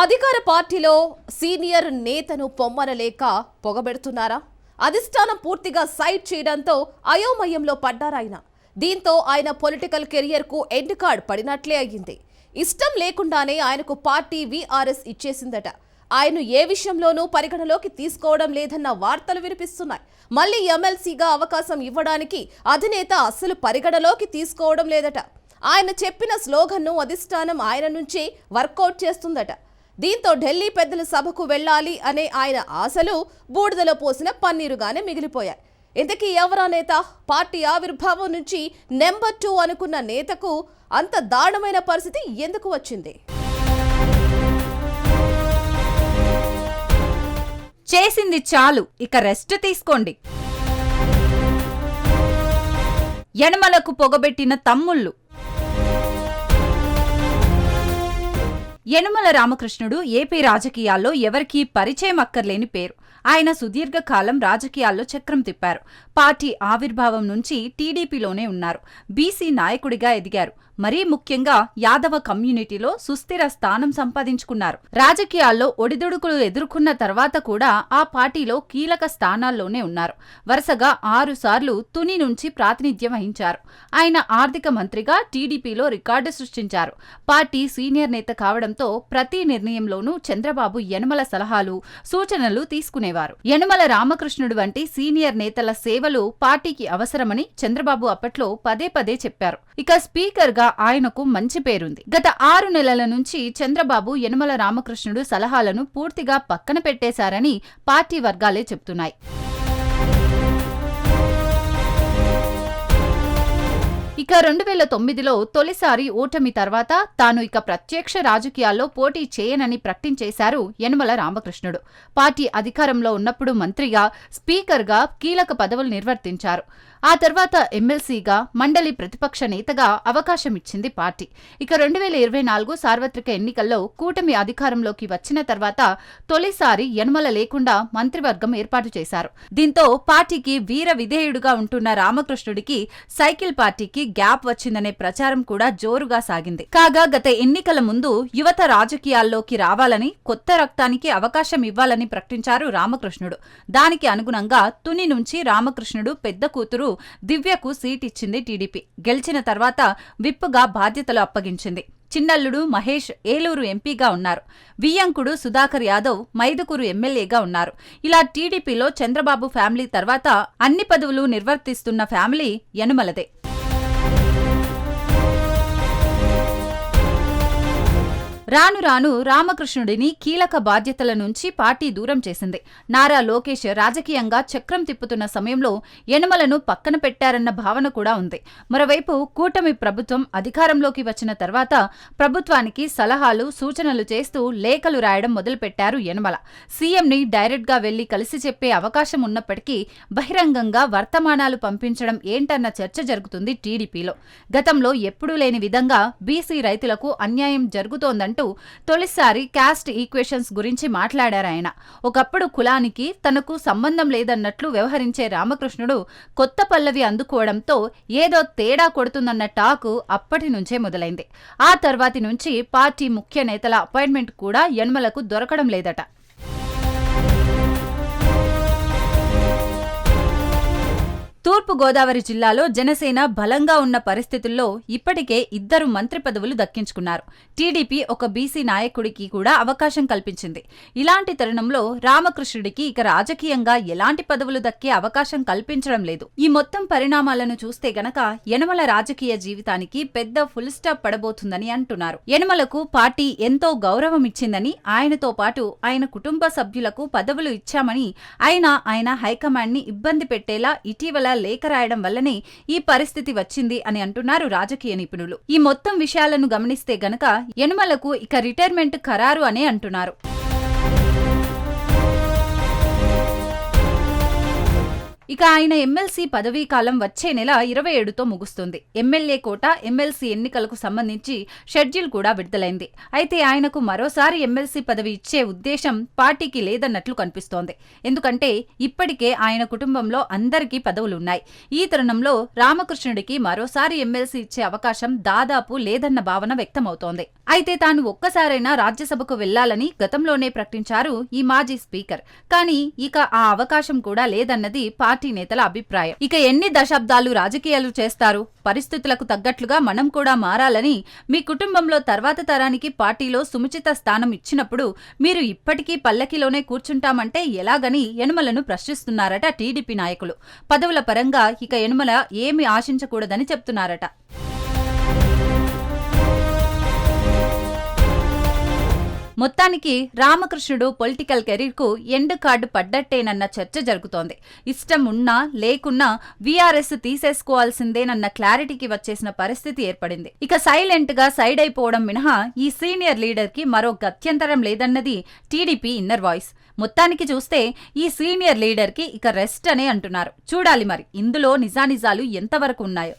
అధికార పార్టీలో సీనియర్ నేతను పొమ్మనలేక పొగబెడుతున్నారా? అధిష్టానం పూర్తిగా సైడ్ చేయడంతో అయోమయంలో పడ్డారాయన దీంతో ఆయన పొలిటికల్ కెరియర్కు ఎండ్ కార్డ్ పడినట్లే అయ్యింది. ఇష్టం లేకుండానే ఆయనకు పార్టీ వీఆర్ఎస్ ఇచ్చేసిందట. ఆయన ఏ విషయంలోనూ పరిగణలోకి తీసుకోవడం లేదన్న వార్తలు వినిపిస్తున్నాయి. మళ్ళీ ఎమ్మెల్సీగా అవకాశం ఇవ్వడానికి అధినేత అస్సలు పరిగణలోకి తీసుకోవడం లేదట. ఆయన చెప్పిన స్లోగన్ను అధిష్టానం ఆయన నుంచే వర్కౌట్ చేస్తుందట. దీంతో ఢిల్లీ పెద్దల సభకు వెళ్ళాలి అనే ఆయన ఆశలు బూడిదలో పోసిన పన్నీరుగానే మిగిలిపోయాయి. ఇంతకీ ఎవరా నేత? పార్టీ ఆవిర్భావం నుంచి నెంబర్ టూ అనుకున్న నేతకు అంత దారుణమైన పరిస్థితి ఎందుకు వచ్చింది? చేసింది చాలు. ఇక రెస్ట్ తీసుకోండి. యనమలకు పొగబెట్టిన తమ్ముళ్ళు. యనుమల రామకృష్ణుడు ఏపీ రాజకీయాల్లో ఎవరికీ పరిచయం అక్కర్లేని పేరు. ఆయన సుదీర్ఘకాలం రాజకీయాల్లో చక్రం తిప్పారు. పార్టీ ఆవిర్భావం నుంచి టీడీపీలోనే ఉన్నారు. బీసీ నాయకుడిగా ఎదిగారు. మరీ ముఖ్యంగా యాదవ కమ్యూనిటీలో సుస్థిర స్థానం సంపాదించుకున్నారు. రాజకీయాల్లో ఒడిదుడుకులు ఎదుర్కొన్న తర్వాత కూడా ఆ పార్టీలో కీలక స్థానాల్లోనే ఉన్నారు. వరుసగా ఆరు సార్లు తుని నుంచి ప్రాతినిధ్యం వహించారు. ఆయన ఆర్థిక మంత్రిగా టీడీపీలో రికార్డు సృష్టించారు. పార్టీ సీనియర్ నేత కావడంతో ప్రతి నిర్ణయంలోనూ చంద్రబాబు యనమల సలహాలు సూచనలు తీసుకునేవారు. యనమల రామకృష్ణుడు వంటి సీనియర్ నేతల సేవలు పార్టీకి అవసరమని చంద్రబాబు అప్పట్లో పదే పదే చెప్పారు. ఇక స్పీకర్గా ఆయనకు మంచి పేరుంది. గత ఆరు నెలల నుంచి చంద్రబాబు యనమల రామకృష్ణుడు సలహాలను పూర్తిగా పక్కన పెట్టేశారని పార్టీ వర్గాలే చెబుతున్నాయి. ఇక రెండు వేల తొమ్మిదిలో తొలిసారి ఓటమి తర్వాత తాను ఇక ప్రత్యక్ష రాజకీయాల్లో పోటీ చేయనని ప్రకటించేశారు యనమల రామకృష్ణుడు. పార్టీ అధికారంలో ఉన్నప్పుడు మంత్రిగా స్పీకర్గా కీలక పదవులు నిర్వర్తించారు. ఆ తర్వాత ఎమ్మెల్సీగా మండలి ప్రతిపక్ష నేతగా అవకాశం ఇచ్చింది పార్టీ. ఇక రెండు వేల ఇరవై నాలుగు సార్వత్రిక ఎన్నికల్లో కూటమి అధికారంలోకి వచ్చిన తర్వాత తొలిసారి యనమల లేకుండా మంత్రివర్గం ఏర్పాటు చేశారు. దీంతో పార్టీకి వీర విధేయుడుగా ఉంటున్న రామకృష్ణుడికి సైకిల్ పార్టీకి గ్యాప్ వచ్చిందనే ప్రచారం కూడా జోరుగా సాగింది. కాగా గత ఎన్నికల ముందు యువత రాజకీయాల్లోకి రావాలని కొత్త రక్తానికి అవకాశం ఇవ్వాలని ప్రకటించారు రామకృష్ణుడు. దానికి అనుగుణంగా తుని నుంచి రామకృష్ణుడు పెద్ద కూతురు దివ్యకు సీట్ ఇచ్చింది టీడీపీ. గెలిచిన తర్వాత విప్పుగా బాధ్యతలు అప్పగించింది. చిన్నల్లుడు మహేష్ ఏలూరు ఎంపీగా ఉన్నారు. వియ్యంకుడు సుధాకర్ యాదవ్ మైదుకూరు ఎమ్మెల్యేగా ఉన్నారు. ఇలా టీడీపీలో చంద్రబాబు ఫ్యామిలీ తర్వాత అన్ని పదవులు నిర్వర్తిస్తున్న ఫ్యామిలీ యనుమలదే. రాను రాను రామకృష్ణుడిని కీలక బాధ్యతల నుంచి పార్టీ దూరం చేసింది. నారా లోకేష్ రాజకీయంగా చక్రం తిప్పుతున్న సమయంలో యనమలను పక్కన పెట్టారన్న భావన కూడా ఉంది. మరోవైపు కూటమి ప్రభుత్వం అధికారంలోకి వచ్చిన తర్వాత ప్రభుత్వానికి సలహాలు సూచనలు చేస్తూ లేఖలు రాయడం మొదలుపెట్టారు యనమల. సీఎంని డైరెక్ట్గా వెళ్ళి కలిసి చెప్పే అవకాశం ఉన్నప్పటికీ బహిరంగంగా వర్తమానాలు పంపించడం ఏంటన్న చర్చ జరుగుతుంది టీడీపీలో. గతంలో ఎప్పుడూ లేని విధంగా బీసీ రైతులకు అన్యాయం జరుగుతోందంటూ తొలిసారి క్యాస్ట్ ఈక్వేషన్స్ గురించి మాట్లాడారాయన ఒకప్పుడు కులానికి తనకు సంబంధం లేదన్నట్లు వ్యవహరించే రామకృష్ణుడు కొత్త పల్లవి అందుకోవడంతో ఏదో తేడా కొడుతుందన్న టాకు అప్పటి నుంచే మొదలైంది. ఆ తర్వాతి నుంచి పార్టీ ముఖ్య నేతల అపాయింట్మెంట్ కూడా యన్మలకు దొరకడం లేదట. తూర్పు గోదావరి జిల్లాలో జనసేన బలంగా ఉన్న పరిస్థితుల్లో ఇప్పటికే ఇద్దరు మంత్రి పదవులు దక్కించుకున్నారు. టీడీపీ ఒక బీసీ నాయకుడికి కూడా అవకాశం కల్పించింది. ఇలాంటి తరుణంలో రామకృష్ణుడికి ఇక రాజకీయంగా ఎలాంటి పదవులు దక్కే అవకాశం కల్పించడం లేదు. ఈ మొత్తం పరిణామాలను చూస్తే గనక యనమల రాజకీయ జీవితానికి పెద్ద ఫుల్ స్టాప్ పడబోతుందని అంటున్నారు. యనమలకు పార్టీ ఎంతో గౌరవం ఇచ్చిందని ఆయనతో పాటు ఆయన కుటుంబ సభ్యులకు పదవులు ఇచ్చామని ఆయన ఆయన హైకమాండ్ని ఇబ్బంది పెట్టేలా ఇటీవల లేఖ రాయడం వల్లనే ఈ పరిస్థితి వచ్చింది అని అంటున్నారు రాజకీయ నిపుణులు. ఈ మొత్తం విషయాలను గమనిస్తే గనక యనుమలకు ఇక రిటైర్మెంట్ ఖరారు అనే అంటున్నారు. ఇక ఆయన ఎమ్మెల్సీ పదవీ కాలం వచ్చే నెల ఇరవై ఏడుతో ముగుస్తుంది. ఎమ్మెల్యే కోట ఎమ్మెల్సీ ఎన్నికలకు సంబంధించి షెడ్యూల్ కూడా విడుదలైంది. అయితే ఆయనకు మరోసారి ఎమ్మెల్సీ పదవి ఇచ్చే ఉద్దేశం పార్టీకి లేదన్నట్లు కనిపిస్తోంది. ఎందుకంటే ఇప్పటికే ఆయన కుటుంబంలో అందరికీ పదవులున్నాయి. ఈ తరుణంలో రామకృష్ణుడికి మరోసారి ఎమ్మెల్సీ ఇచ్చే అవకాశం దాదాపు లేదన్న భావన వ్యక్తమవుతోంది. అయితే తాను ఒక్కసారైనా రాజ్యసభకు వెళ్ళాలని గతంలోనే ప్రకటించారు ఈ మాజీ స్పీకర్. కానీ ఇక ఆ అవకాశం కూడా లేదన్నది పార్టీ నేతల అభిప్రాయం. ఇక ఎన్ని దశాబ్దాలు రాజకీయాలు చేస్తారు? పరిస్థితులకు తగ్గట్లుగా మనం కూడా మారాలని మీ కుటుంబంలో తర్వాత తరానికి పార్టీలో సుముచిత స్థానం ఇచ్చినప్పుడు మీరు ఇప్పటికీ పల్లకిలోనే కూర్చుంటామంటే ఎలాగని యనుమలను ప్రశ్నిస్తున్నారట టీడీపీ నాయకులు. పదవుల పరంగా ఇక యనుమల ఏమి ఆశించకూడదని చెప్తున్నారట. మొత్తానికి రామకృష్ణుడు పొలిటికల్ కెరీర్కు ఎండ్ కార్డు పడ్డట్టేనన్న చర్చ జరుగుతోంది. ఇష్టం ఉన్నా లేకున్నా వీఆర్ఎస్ తీసేసుకోవాల్సిందేనన్న క్లారిటీకి వచ్చేసిన పరిస్థితి ఏర్పడింది. ఇక సైలెంట్గా సైడ్ అయిపోవడం మినహా ఈ సీనియర్ లీడర్కి మరో గత్యంతరం లేదన్నది టీడీపీ ఇన్నర్ వాయిస్. మొత్తానికి చూస్తే ఈ సీనియర్ లీడర్కి ఇక రెస్ట్ అనే అంటున్నారు. చూడాలి మరి ఇందులో నిజానిజాలు ఎంతవరకు ఉన్నాయో.